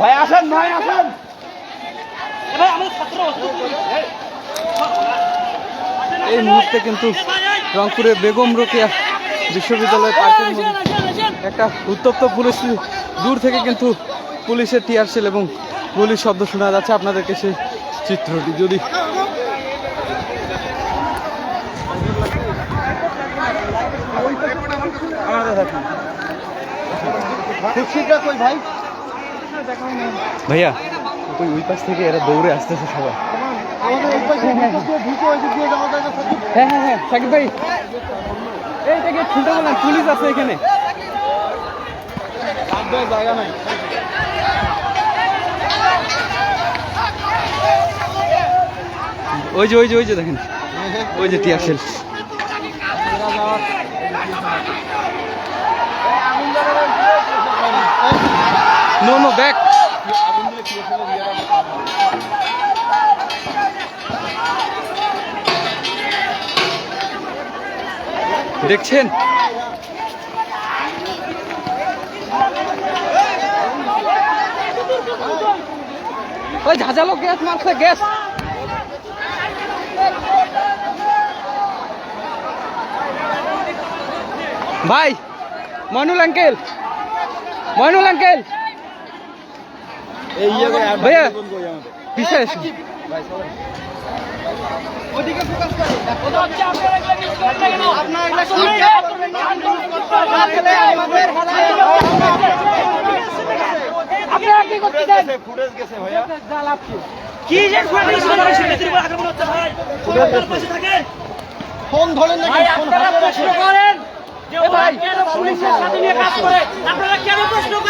ভাই আসেন ভাই আসেন। এই মুহূর্তে কিন্তু রংপুরের বেগম রোকেয়া বিশ্ববিদ্যালয় পার্কের মধ্যে একটা উত্তপ্ত পুলিশ দূর থেকে কিন্তু পুলিশের টিয়ার সেল এবং গুলির শব্দ শোনা যাচ্ছে আপনাদেরকে সেই চিত্রটি। যদি খুশিটা কই ভাই। ভাইয়া? ওই ওই পাশ থেকে এরা দৌড়ে আসতেছে সবাই। যায় না সত্যি হ্যাঁ হ্যাঁ হ্যাঁ সাকিব ভাই। বললাম পুলিশ আছে এখানে। জায়গা নাই। ওই যে ওই যে ওই যে দেখেন। ওই যে টিয়ার নো নো ব্যাক দেখছেন? ওই ঝাঁঝালো গ্যাস মারছে গ্যাস। ভাই ময়নুল আঙ্কেল ময়নুল আঙ্কেল। আপনারা কি করতেছেন ফুটেজ গেছে ভাইয়া। কি? যে ফুটেজ হচ্ছে ভাই। ফোন ধরেন না আপনারা প্রশ্ন করেন। যে ভাই কেন পুলিশের সাথে নিয়ে কাজ করে। আপনারা কেন প্রশ্ন করেন?